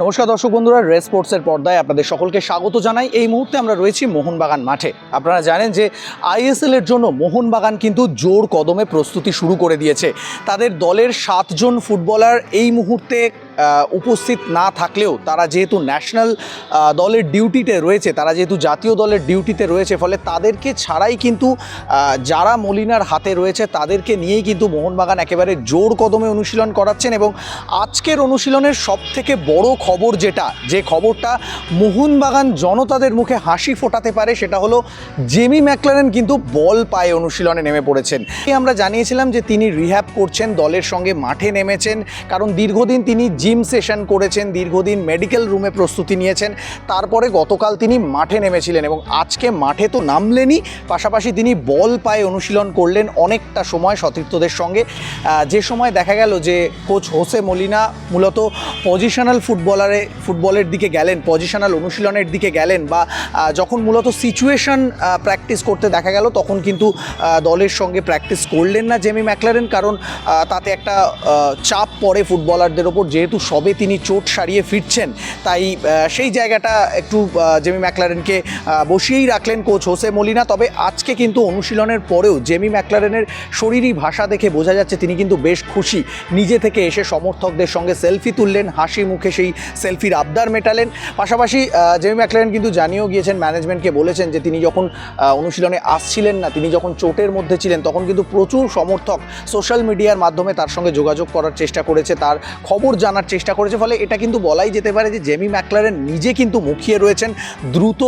নমস্কার দর্শক বন্ধুরা রেস স্পোর্টসের পর্দায় আপনাদের সকলকে স্বাগত জানাই। এই মুহূর্তে আমরা রয়েছি মোহনবাগান মাঠে। আপনারা জানেন যে আইএসএল এর জন্য মোহনবাগান কিন্তু জোর কদমে প্রস্তুতি শুরু করে দিয়েছে। তাদের দলের সাতজন ফুটবলার এই মুহূর্তে উপস্থিত না থাকলেও তারা যেহেতু ন্যাশনাল দলের ডিউটিতে রয়েছে, তারা যেহেতু জাতীয় দলের ডিউটিতে রয়েছে, ফলে তাদেরকে ছাড়াই কিন্তু যারা মলিনার হাতে রয়েছে, তাদেরকে নিয়েই কিন্তু মোহনবাগান একেবারে জোর কদমে অনুশীলন করাচ্ছেন এবং আজকের অনুশীলনের সব থেকে বড় খবর যেটা, যে খবরটা মোহনবাগান জনতাদের মুখে হাসি ফোটাতে পারে, সেটা হলো জেমি ম্যাকলারেন কিন্তু বল পায়ে অনুশীলনে নেমে পড়েছেন। আমরা জানিয়েছিলাম যে তিনি রিহ্যাব করছেন, দলের সঙ্গে মাঠে নেমেছেন, কারণ দীর্ঘদিন তিনি জিম সেশন করেছেন, দীর্ঘদিন মেডিকেল রুমে প্রস্তুতি নিয়েছেন। তারপরে গতকাল তিনি মাঠে নেমেছিলেন এবং আজকে মাঠে তো নামলেনই। পাশাপাশি তিনি বল পায়ে অনুশীলন করলেন অনেকটা সময় সতীর্থদের সঙ্গে। যে সময় দেখা গেল যে কোচ হোসে মলিনা মূলত পজিশনাল ফুটবলারে, ফুটবলের দিকে গেলেন, পজিশনাল অনুশীলনের দিকে গেলেন বা যখন মূলত সিচুয়েশন প্র্যাকটিস করতে দেখা গেল, তখন কিন্তু দলের সঙ্গে প্র্যাকটিস করলেন না জেমি ম্যাকলারেন। কারণ তাতে একটা চাপ পড়ে ফুটবলারদের ওপর। যেহেতু সবে তিনি চোট সারিয়ে ফিরছেন। তাই সেই জায়গাটা একটু জেমি ম্যাকলারেনকে বসিয়েই রাখলেন কোচ হোসে মলিনা। তবে আজকে কিন্তু অনুশীলনের পরেও জেমি ম্যাকলারেনের শরীরী ভাষা দেখে বোঝা যাচ্ছে তিনি কিন্তু বেশ খুশি। নিজে থেকে এসে সমর্থকদের সঙ্গে সেলফি তুললেন, হাসি মুখে সেই সেলফির আবদার মেটালেন। পাশাপাশি জেমি ম্যাকলারেন কিন্তু জানিয়েও গিয়েছেন, ম্যানেজমেন্টকে বলেছেন যে তিনি যখন অনুশীলনে আসছিলেন না, তিনি যখন চোটের মধ্যে ছিলেন, তখন কিন্তু প্রচুর সমর্থক সোশ্যাল মিডিয়ার মাধ্যমে তার সঙ্গে যোগাযোগ করার চেষ্টা করেছে। তার খবর জানার চেষ্টা করেছে, ফলে এটা কিন্তু বলাই যেতে পারে যে জেমি ম্যাকলারেন নিজে কিন্তু মুখিয়ে রয়েছেন দ্রুত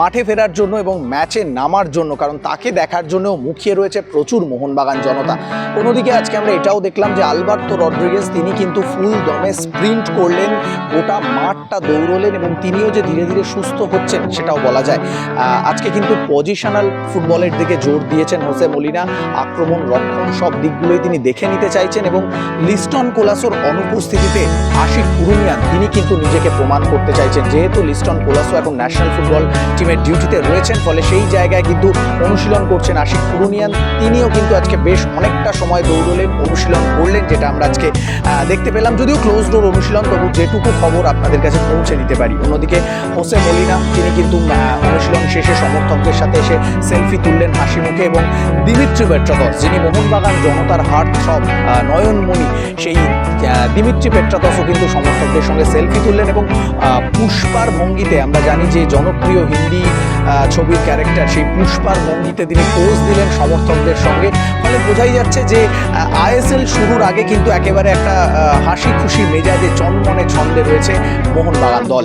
মাঠে ফেরার জন্য এবং ম্যাচে নামার জন্য, কারণ তাকে দেখার জন্যও মুখিয়ে রয়েছে প্রচুর মোহনবাগান জনতা। অন্যদিকে আজকে আমরা এটাও দেখলাম যে আলবার্তো রড্রিগেজ তিনি কিন্তু ফুল দমে স্প্রিন্ট করলেন, গোটা মাঠটা দৌড়লেন এবং তিনিও যে ধীরে ধীরে সুস্থ হচ্ছেন সেটাও বলা যায়। আজকে কিন্তু পজিশনাল ফুটবলের দিকে জোর দিয়েছেন হোসে মলিনা, আক্রমণ রক্ষণ সব দিকগুলোই তিনি দেখে নিতে চাইছেন এবং লিস্টন কোলাসোর অনুপস্থিতিতে আশিক কুরুনিয়ান তিনি কিন্তু নিজেকে প্রমাণ করতে চাইছেন। যেহেতু লিস্টন কোলাসো এখন ন্যাশনাল ফুটবল টিমের ডিউটিতে রয়েছেন, ফলে সেই জায়গায় কিন্তু অনুশীলন করছেন আশিক কুরুনিয়ান তিনিও কিন্তু আজকে বেশ অনেকটা সময় দৌড়লেন, অনুশীলন করলেন, যেটা আমরা আজকে দেখতে পেলাম। যদিও ক্লোজ ডোর অনুশীলন, তবু যেটুকু খবর আপনাদের কাছে পৌঁছে দিতে পারি। অন্যদিকে হোসে মলিনা, তিনি কিন্তু অনুশীলন শেষে সমর্থকদের সাথে এসে সেলফি তুললেন হাসি মুখে এবং দিমিত্রি পেট্রাতস যিনি মোহনবাগান জনতার হার্ট সব নয়নমণি দিমিত্রি পেট্রাতসও কিন্তু সমর্থকদের সঙ্গে সেলফি তুললেন এবং পুষ্পার ভঙ্গিতে আমরা জানি যে জনপ্রিয় হিন্দি ছবির ক্যারেক্টার সেই পুষ্পার ভঙ্গিতে তিনি পোজ দিলেন সমর্থকদের সঙ্গে। ফলে বোঝাই যাচ্ছে যে আইএসএল শুরুর আগে কিন্তু একেবারে একটা হাসি খুশি মেজাজে চনমনে ছন্দে রয়েছে মোহনবাগান দল।